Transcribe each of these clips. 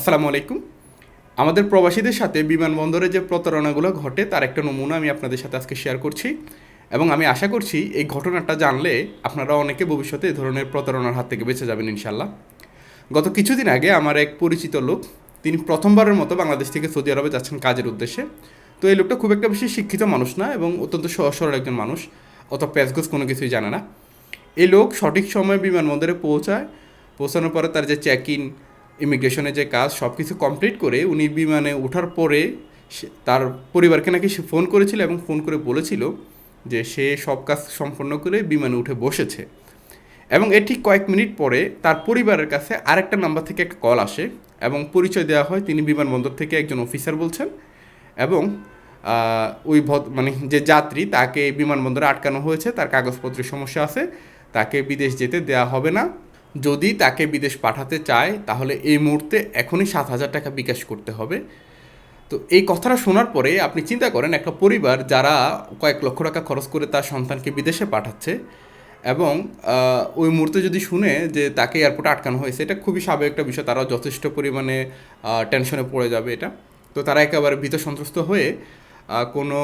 আসসালামু আলাইকুম। আমাদের প্রবাসীদের সাথে বিমানবন্দরে যে প্রতারণাগুলো ঘটে, তার একটা নমুনা আমি আপনাদের সাথে আজকে শেয়ার করছি। এবং আমি আশা করছি এই ঘটনাটা জানলে আপনারা অনেকে ভবিষ্যতে এই ধরনের প্রতারণার হাত থেকে বেঁচে যাবেন ইনশাল্লাহ গত কিছুদিন আগে আমার এক পরিচিত লোক, তিনি প্রথমবারের মতো বাংলাদেশ থেকে সৌদি আরবে যাচ্ছেন কাজের উদ্দেশ্যে। তো এই লোকটা খুব একটা বেশি শিক্ষিত মানুষ না এবং অত্যন্ত সহজ সরল একজন মানুষ, অত প্যাসগোস কোনো কিছুই জানে না। এই লোক সঠিক সময়ে বিমানবন্দরে পৌঁছায়। পৌঁছানোর পরে তার যে চেক ইন ইমিগ্রেশনের যে কাজ সব কিছু কমপ্লিট করে উনি বিমানে ওঠার পরে তার পরিবারকে নাকি সে ফোন করেছিল এবং ফোন করে বলেছিল যে সে সব কাজ সম্পন্ন করে বিমানে উঠে বসেছে। এবং এর ঠিক কয়েক মিনিট পরে তার পরিবারের কাছে আরেকটা নাম্বার থেকে একটা কল আসে এবং পরিচয় দেওয়া হয়, তিনি বিমানবন্দর থেকে একজন অফিসার বলছেন এবং ওই ভদ মানে যে যাত্রী তাকে বিমানবন্দরে আটকানো হয়েছে, তার কাগজপত্রের সমস্যা আছে, তাকে বিদেশ যেতে দেওয়া হবে না। যদি তাকে বিদেশ পাঠাতে চায়, তাহলে এই মুহূর্তে এখনই সাত হাজার টাকা বিকাশ করতে হবে। তো এই কথাটা শোনার পরে আপনি চিন্তা করেন, একটা পরিবার যারা কয়েক লক্ষ টাকা খরচ করে তার সন্তানকে বিদেশে পাঠাচ্ছে এবং ওই মুহূর্তে যদি শুনে যে তাকে এয়ারপোর্টে আটকানো হয়েছে, এটা খুবই স্বাভাবিক একটা বিষয়। তারাও যথেষ্ট পরিমাণে টেনশনে পড়ে যাবে এটা। তো তারা একেবারে ভীত সন্ত্রস্ত হয়ে কোনো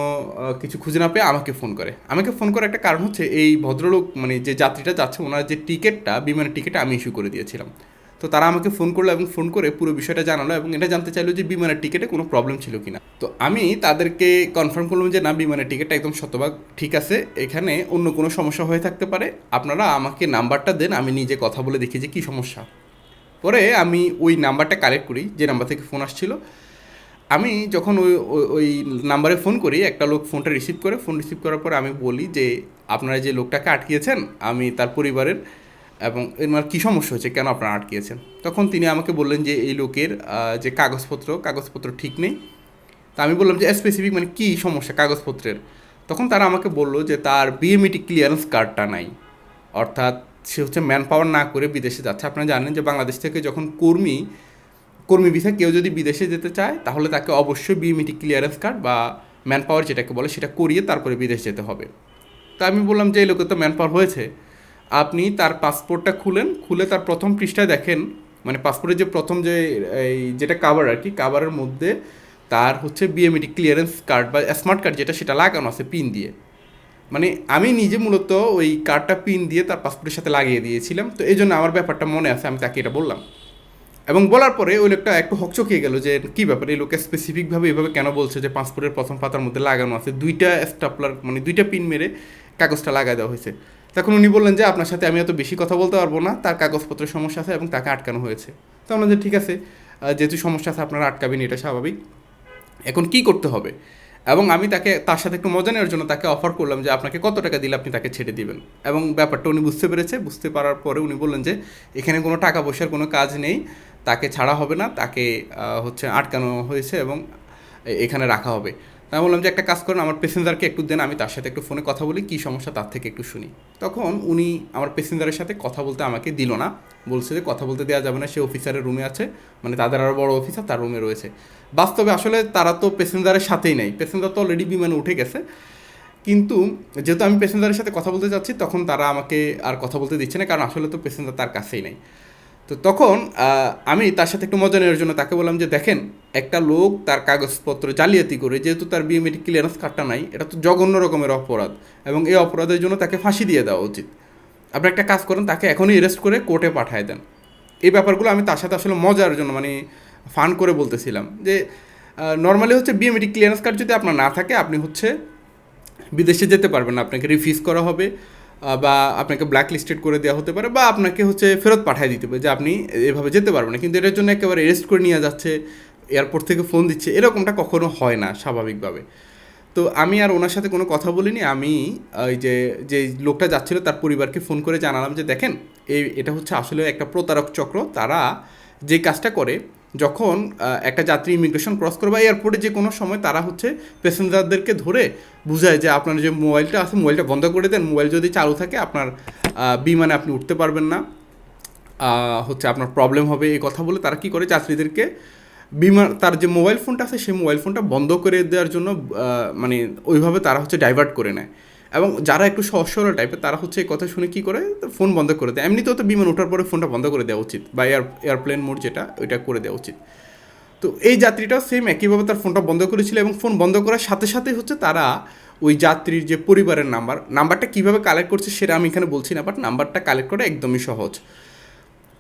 কিছু খুঁজে না পেয়ে আমাকে ফোন করে। আমাকে ফোন করার একটা কারণ হচ্ছে এই ভদ্রলোক মানে যে যাত্রীটা যাচ্ছে, ওনার যে টিকিটটা বিমানের টিকিটটা আমি ইস্যু করে দিয়েছিলাম। তো তারা আমাকে ফোন করল এবং ফোন করে পুরো বিষয়টা জানালো এবং এটা জানতে চাইলো যে বিমানের টিকিটে কোনো প্রবলেম ছিল কিনা। তো আমি তাদেরকে কনফার্ম করলাম যে না, বিমানের টিকিটটা একদম শতভাগ ঠিক আছে। এখানে অন্য কোনো সমস্যা হয়ে থাকতে পারে। আপনারা আমাকে নাম্বারটা দেন, আমি নিজে কথা বলে দেখি যে কী সমস্যা। পরে আমি ওই নাম্বারটা কালেক্ট করি, যে নাম্বার থেকে ফোন আসছিল। আমি যখন ওই, ওই- নাম্বারে ফোন করি, একটা লোক ফোনটা রিসিভ করে ফোন রিসিভ করার পর আমি বলি যে, আপনারা যে লোকটাকে আটকিয়েছেন, আমি তার পরিবারের এবং এর মানে কী সমস্যা হয়েছে, কেন আপনারা আটকিয়েছেন? তখন তিনি আমাকে বললেন যে, এই লোকের যে কাগজপত্র কাগজপত্র ঠিক নেই। তা আমি বললাম যে স্পেসিফিক মানে কী সমস্যা কাগজপত্রের? তখন তারা আমাকে বলল যে, তার বিএমইটি ক্লিয়ারেন্স কার্ডটা নাই। অর্থাৎ সে হচ্ছে ম্যান পাওয়ার না করে বিদেশে যাচ্ছে। আপনারা জানেন যে, বাংলাদেশ থেকে যখন কর্মী কর্মী ভিসা, কেউ যদি বিদেশে যেতে চায়, তাহলে তাকে অবশ্যই বিএমইটি ক্লিয়ারেন্স কার্ড বা ম্যান পাওয়ার যেটাকে বলে সেটা করিয়ে তারপরে বিদেশ যেতে হবে। তা আমি বললাম যে, এই লোকের তো ম্যান পাওয়ার হয়েছে। আপনি তার পাসপোর্টটা খুলেন, খুলে তার প্রথম পৃষ্ঠায় দেখেন মানে পাসপোর্টের যে প্রথম যে, এই যেটা কাভার আর কি কাভারের মধ্যে তার হচ্ছে বিএমইটি ক্লিয়ারেন্স কার্ড বা স্মার্ট কার্ড যেটা, সেটা লাগানো আছে পিন দিয়ে। মানে আমি নিজে মূলত ওই কার্ডটা পিন দিয়ে তার পাসপোর্টের সাথে লাগিয়ে দিয়েছিলাম। তো এই জন্য আমার ব্যাপারটা মনে আছে, আমি তাকে এটা বললাম। এবং বলার পরে ওই লোকটা একটু হকচকিয়ে গেল যে, কী ব্যাপার? এই লোকে স্পেসিফিকভাবে এভাবে কেন বলছে যে, পাসপোর্টের প্রথম পাতার মধ্যে লাগানো আছে? দুইটা স্টাপলার মানে দুইটা পিন মেরে কাগজটা লাগাই দেওয়া হয়েছে। তখন উনি বললেন যে, আপনার সাথে আমি এত বেশি কথা বলতে পারব না। তার কাগজপত্রের সমস্যা আছে এবং তাকে আটকানো হয়েছে। তো আমরা যে ঠিক আছে। যেহেতু সমস্যা আছে, আপনারা আটকাবেন, এটা স্বাভাবিক। এখন কি করতে হবে? এবং আমি তাকে, তার সাথে একটু মজা নেওয়ার জন্য তাকে অফার করলাম যে, আপনাকে কত টাকা দিলে আপনি তাকে ছেড়ে দিবেন? এবং ব্যাপারটা উনি বুঝতে পেরেছে। বুঝতে পারার পরে উনি বললেন যে, এখানে কোনো টাকা পয়সার কোনো কাজ নেই। তাকে ছাড়া হবে না, তাকে হচ্ছে আটকানো হয়েছে এবং এখানে রাখা হবে। তাই বললাম যে একটা কাজ করেন, আমার প্যাসেঞ্জারকে একটু দেন, আমি তার সাথে একটু ফোনে কথা বলি, কী সমস্যা তার থেকে একটু শুনি। তখন উনি আমার প্যাসেঞ্জারের সাথে কথা বলতে আমাকে দিল না, বলছে যে কথা বলতে দেওয়া যাবে না, সে অফিসারের রুমে আছে মানে তাদের আরও বড় অফিসার তার রুমে রয়েছে। বাস্তবে আসলে তারা তো প্যাসেঞ্জারের সাথেই নেই প্যাসেঞ্জার তো অলরেডি বিমানে উঠে গেছে। কিন্তু যেহেতু আমি প্যাসেঞ্জারের সাথে কথা বলতে যাচ্ছি, তখন তারা আমাকে আর কথা বলতে দিচ্ছে না, কারণ আসলে তো প্যাসেঞ্জার তার কাছেই নেই। তো তখন আমি তার সাথে একটু মজা নেওয়ার জন্য তাকে বললাম যে, দেখেন, একটা লোক তার কাগজপত্র জালিয়াতি করে, যেহেতু তার বিএমএটি ক্লিয়ারেন্স কার্ডটা নাই, এটা তো জঘন্য রকমের অপরাধ এবং এই অপরাধের জন্য তাকে ফাঁসি দিয়ে দেওয়া উচিত। আপনি একটা কাজ করেন, তাকে এখনই অ্যারেস্ট করে কোর্টে পাঠায় দেন। এই ব্যাপারগুলো আমি তার সাথে আসলে মজার জন্য মানে ফান করে বলতেছিলাম যে নর্মালি হচ্ছে বিএমএটি ক্লিয়ারেন্স কার্ড যদি আপনার না থাকে, আপনি হচ্ছে বিদেশে যেতে পারবেন না, আপনাকে রিফিউজ করা হবে। বা আপনাকে ব্ল্যাক লিস্টেড করে দেওয়া হতে পারে বা আপনাকে হচ্ছে ফেরত পাঠিয়ে দিতে পারে যে আপনি এভাবে যেতে পারবেন না। কিন্তু এটার জন্য একেবারে অ্যারেস্ট করে নিয়ে যাচ্ছে এয়ারপোর্ট থেকে ফোন দিচ্ছে, এরকমটা কখনো হয় না স্বাভাবিকভাবে। তো আমি আর ওনার সাথে কোনো কথা বলিনি, আমি ওই যে যে লোকটা যাচ্ছিল তার পরিবারকে ফোন করে জানালাম যে, দেখেন, এই, এটা হচ্ছে আসলে একটা প্রতারক চক্র, তারা যে কাজটা করে যখন একটা যাত্রী ইমিগ্রেশন ক্রস করে বা এয়ারপোর্টে যে কোনো সময় তারা হচ্ছে প্যাসেঞ্জারদেরকে ধরে বুঝায় যে আপনার যে মোবাইলটা আছে মোবাইলটা বন্ধ করে দেন। মোবাইল যদি চালু থাকে, আপনার বিমানে আপনি উঠতে পারবেন না। হচ্ছে আপনার প্রবলেম হবে এই কথা বলে তারা কি করে? যাত্রীদেরকে বিমান, তার যে মোবাইল ফোনটা আছে, সেই মোবাইল ফোনটা বন্ধ করে দেওয়ার জন্য মানে ওইভাবে তারা হচ্ছে ডাইভার্ট করে নেয়। এবং যারা একটু সহজ সরল টাইপের তারা হচ্ছে এই কথা শুনে কি করে? ফোন বন্ধ করে দেয়। এমনিতেও তো বিমান ওঠার পরে ফোনটা বন্ধ করে দেওয়া উচিত বা এয়ার এয়ারপ্লেন মোড যেটা, ওইটা করে দেওয়া উচিত। তো এই যাত্রীটাও সেম একইভাবে তার ফোনটা বন্ধ করেছিল এবং ফোন বন্ধ করার সাথে সাথে হচ্ছে তারা ওই যাত্রীর যে পরিবারের নাম্বার নাম্বারটা কীভাবে কালেক্ট করছে সেটা আমি এখানে বলছি না বাট নাম্বারটা কালেক্ট করা একদমই সহজ।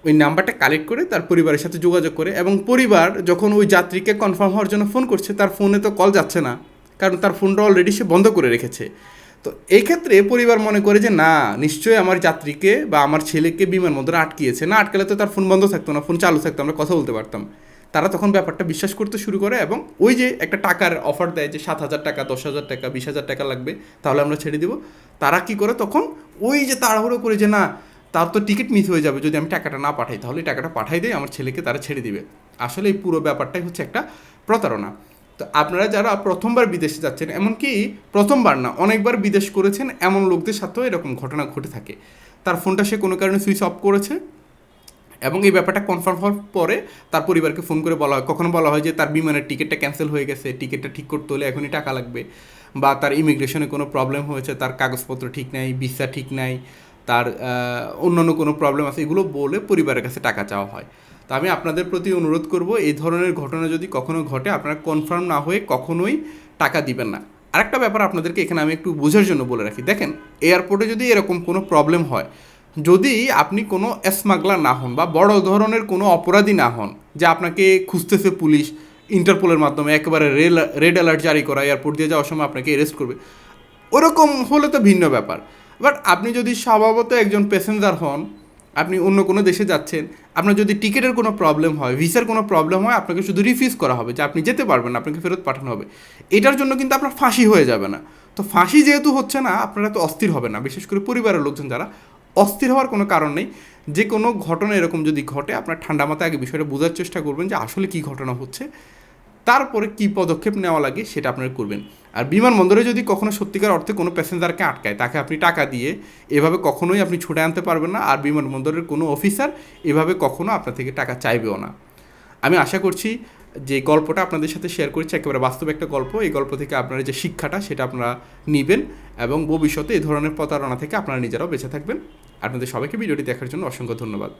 ওই নাম্বারটা কালেক্ট করে তার পরিবারের সাথে যোগাযোগ করে এবং পরিবার যখন ওই যাত্রীকে কনফার্ম হওয়ার জন্য ফোন করছে, তার ফোনে তো কল যাচ্ছে না। কারণ তার ফোনটা অলরেডি সে বন্ধ করে রেখেছে। তো এই ক্ষেত্রে পরিবার মনে করে যে, না, নিশ্চয়ই আমার যাত্রীকে বা আমার ছেলেকে বিমানবন্দরে আটকিয়েছে। না আটকালে তো তার ফোন বন্ধ থাকতো না, ফোন চালু থাকতো, আমরা কথা বলতে পারতাম। তারা তখন ব্যাপারটা বিশ্বাস করতে শুরু করে এবং ওই যে একটা টাকার অফার দেয় যে, সাত হাজার টাকা, দশ হাজার টাকা, বিশ হাজার টাকা লাগবে, তাহলে আমরা ছেড়ে দিব। তারা কি করে তখন ওই যে তাড়াহুড়ো করে যে, না, তার তো টিকিট মিস হয়ে যাবে, যদি আমি টাকাটা না পাঠাই, তাহলে টাকাটা পাঠাই দেয় আমার ছেলেকে তারা ছেড়ে দিবে। আসলে এই পুরো ব্যাপারটাই হচ্ছে একটা প্রতারণা। তো আপনারা যারা প্রথমবার বিদেশে যাচ্ছেন, এমনকি প্রথমবার না, অনেকবার বিদেশ করেছেন, এমন লোকদের সাথেও এরকম ঘটনা ঘটে থাকে। তার ফোনটা সে কোনো কারণে সুইচ অফ করেছে এবং এই ব্যাপারটা কনফার্ম হওয়ার পরে তার পরিবারকে ফোন করে বলা হয়। কখনো বলা হয় যে তার বিমানের টিকিটটা ক্যান্সেল হয়ে গেছে, টিকিটটা ঠিক করতে হলে এখনই টাকা লাগবে বা তার ইমিগ্রেশনে কোনো প্রবলেম হয়েছে, তার কাগজপত্র ঠিক নাই, ভিসা ঠিক নাই, তার অন্যান্য কোনো প্রবলেম আছে, এগুলো বলে পরিবারের কাছে টাকা চাওয়া হয়। তো আমি আপনাদের প্রতি অনুরোধ করব, এই ধরনের ঘটনা যদি কখনো ঘটে, আপনারা কনফার্ম না হয়ে কখনোই টাকা দিবেন না। আরেকটা ব্যাপার আপনাদেরকে এখানে আমি একটু বোঝার জন্য বলে রাখি। দেখেন এয়ারপোর্টে যদি এরকম কোনো প্রবলেম হয়, যদি আপনি কোনো স্মাগলার না হন বা বড় ধরনের কোনো অপরাধী না হন, যে আপনাকে খুঁজতেছে পুলিশ ইন্টারপোলের মাধ্যমে একেবারে রেল রেড অ্যালার্ট জারি করা এয়ারপোর্ট দিয়ে যাওয়ার সময় আপনাকে অ্যারেস্ট করবে, ওরকম হলে তো ভিন্ন ব্যাপার। বাট আপনি যদি স্বভাবত একজন প্যাসেঞ্জার হন আপনি অন্য কোনো দেশে যাচ্ছেন, আপনার যদি টিকিটের কোনো প্রবলেম হয়, ভিসার কোনো প্রবলেম হয়, আপনাকে শুধু রিফিউজ করা হবে যে আপনি যেতে পারবেন না, আপনাকে ফেরত পাঠানো হবে। এটার জন্য কিন্তু আপনার ফাঁসি হয়ে যাবে না। তো ফাঁসি যেহেতু হচ্ছে না, আপনারা তো অস্থির হবে না, বিশেষ করে পরিবারের লোকজন যারা। অস্থির হওয়ার কোনো কারণ নেই। যে কোনো ঘটনা এরকম যদি ঘটে, আপনার ঠান্ডা মাথায় আগে বিষয়টা বোঝার চেষ্টা করবেন যে আসলে কী ঘটনা হচ্ছে। তারপরে কী পদক্ষেপ নেওয়া লাগে সেটা আপনারা করবেন। আর বিমানবন্দরে যদি কখনো সত্যিকার অর্থে কোনো প্যাসেঞ্জারকে আটকায়, তাকে আপনি টাকা দিয়ে এভাবে কখনোই আপনি ছুটে আনতে পারবেন না, আর বিমানবন্দরের কোনো অফিসার এভাবে কখনো আপনার থেকে টাকা চাইবেও না। আমি আশা করছি যে গল্পটা আপনাদের সাথে শেয়ার করছি, একেবারে বাস্তব একটা গল্প। এই গল্প থেকে আপনারা যে শিক্ষাটা, সেটা আপনারা নেবেন এবং ভবিষ্যতে এই ধরনের প্রতারণা থেকে আপনারা নিজেরাও বেঁচে থাকবেন। আপনাদের সবাইকে ভিডিওটি দেখার জন্য অসংখ্য ধন্যবাদ।